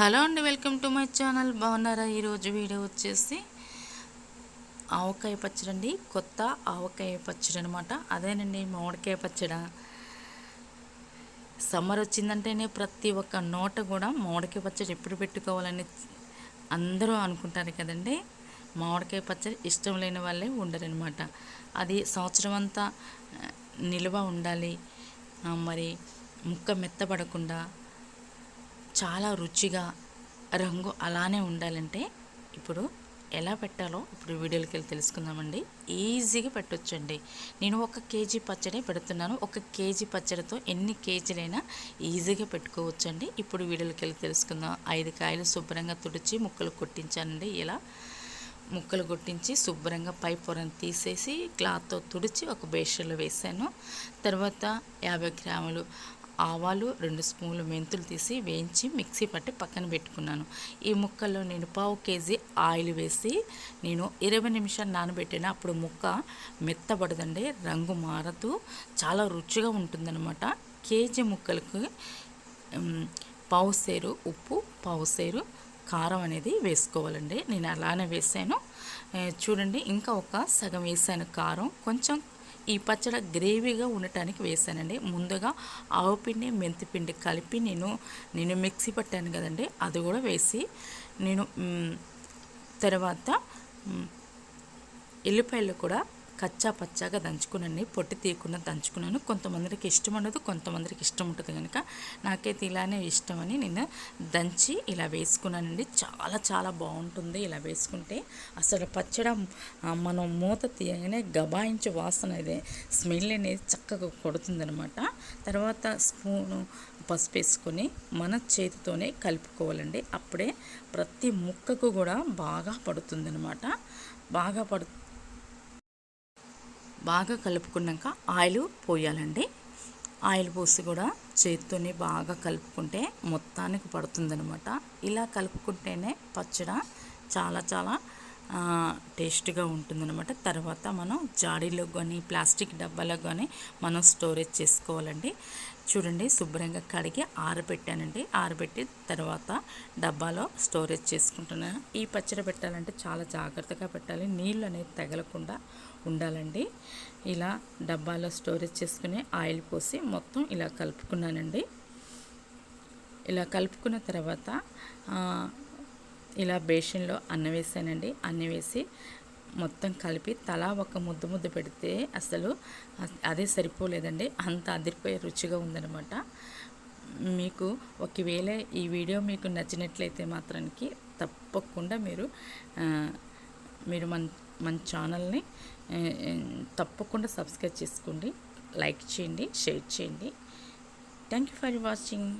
Hello అండి welcome to my channel. బాగున్నారా? ఈరోజు వీడియో వచ్చేసి ఆవకాయ పచ్చడి అండి. కొత్త ఆవకాయ పచ్చడి అనమాట అదేనండి మామిడికాయ పచ్చడి. సమ్మర్ వచ్చిందంటేనే ప్రతి ఒక్క నోట కూడా మామిడికాయ పచ్చడి ఎప్పుడు పెట్టుకోవాలని అందరూ అనుకుంటారు కదండి. మామిడికాయ పచ్చడి ఇష్టం లేని వాళ్ళే ఉండరనమాట అది సంవత్సరం అంతా నిల్వ ఉండాలి. మరి ముక్క మెత్తపడకుండా చాలా రుచిగా రంగు అలానే ఉండాలంటే ఇప్పుడు ఎలా పెట్టాలో ఇప్పుడు వీడియోకి వెళ్ళి తెలుసుకుందామండి. ఈజీగా పెట్టొచ్చండి. నేను ఒక కేజీ పచ్చడి పెడుతున్నాను. ఒక కేజీ పచ్చడితో ఎన్ని కేజీలైనా ఈజీగా పెట్టుకోవచ్చండి. ఇప్పుడు వీడియోకి వెళ్ళి తెలుసుకుందాం. ఐదు కాయలు శుభ్రంగా తుడిచి ముక్కలు కొట్టించానండి. ఇలా ముక్కలు కొట్టించి శుభ్రంగా పై పొరను తీసేసి క్లాత్తో తుడిచి ఒక బేషన్లో వేసాను. తర్వాత యాభై గ్రాములు ఆవాలు రెండు స్పూన్లు మెంతులు తీసి వేయించి మిక్సీ పట్టి పక్కన పెట్టుకున్నాను. ఈ ముక్కల్లో నేను పావు కేజీ ఆయిల్ వేసి నేను ఇరవై నిమిషాలు నానబెట్టిన అప్పుడు ముక్క మెత్తబడదండి రంగు మారదు చాలా రుచిగా ఉంటుందన్నమాట. కేజీ ముక్కలకు పావుసేరు పావు సేరు ఉప్పు పావు సేరు కారం అనేది వేసుకోవాలండి. నేను అలానే వేసాను. చూడండి ఇంకా ఒక సగం వేసాను కారం. కొంచెం ఈ పచ్చడి గ్రేవీగా ఉండటానికి వేసానండి. ముందుగా ఆవు పిండి కలిపి నేను నేను మిక్సీ పట్టాను కదండి అది కూడా వేసి నేను తర్వాత ఎల్లిపాయలు కూడా కచ్చా పచ్చాగా దంచుకునండి. పొట్టి తీయకుండా దంచుకున్నాను. కొంతమందికి ఇష్టం ఉండదు కొంతమందికి ఇష్టం ఉంటుంది కనుక నాకైతే ఇలానే ఇష్టమని నేను దంచి ఇలా వేసుకున్నానండి. చాలా చాలా బాగుంటుంది ఇలా వేసుకుంటే. అసలు పచ్చడి మనం మూత తీయగానే గబాయించి వాసన అదే స్మెల్ అనేది చక్కగా కొడుతుందనమాట. తర్వాత స్పూను పసుపు వేసుకొని మన చేతితోనే కలుపుకోవాలండి. అప్పుడే ప్రతి ముక్కకు కూడా బాగా పడుతుందనమాట. బాగా పడు బాగా కలుపుకున్నాక ఆయిల్ పోయాలండి. ఆయిల్ పోసి కూడా చేతితోనే బాగా కలుపుకుంటే మొత్తానికి పడుతుందనమాట ఇలా కలుపుకుంటేనే పచ్చడి చాలా చాలా టేస్ట్గా ఉంటుందన్నమాట. తర్వాత మనం జాడీలో కానీ ప్లాస్టిక్ డబ్బాలో కానీ మనం స్టోరేజ్ చేసుకోవాలండి. చూడండి శుభ్రంగా కడిగి ఆరబెట్టానండి. ఆరబెట్టి తర్వాత డబ్బాలో స్టోరేజ్ చేసుకుంటున్నాను. ఈ పచ్చడి పెట్టాలంటే చాలా జాగ్రత్తగా పెట్టాలి. నీళ్ళు అనేది తగలకుండా ఉండాలండి. ఇలా డబ్బాలో స్టోరేజ్ చేసుకుని ఆయిల్ పోసి మొత్తం ఇలా కలుపుకున్నానండి. ఇలా కలుపుకున్న తర్వాత ఇలా బేషన్లో అన్నం వేసానండి. అన్నం వేసి మొత్తం కలిపి తలా ఒక ముద్ద ముద్ద పెడితే అసలు అదే సరిపోలేదండి. అంత అదిరిపోయే రుచిగా ఉందనమాట మీకు ఒకవేళ ఈ వీడియో మీకు నచ్చినట్లయితే మాత్రానికి తప్పకుండా మీరు మీరు మన మన ఛానల్ని తప్పకుండా సబ్స్క్రైబ్ చేసుకోండి. లైక్ చేయండి షేర్ చేయండి. Thank you for watching.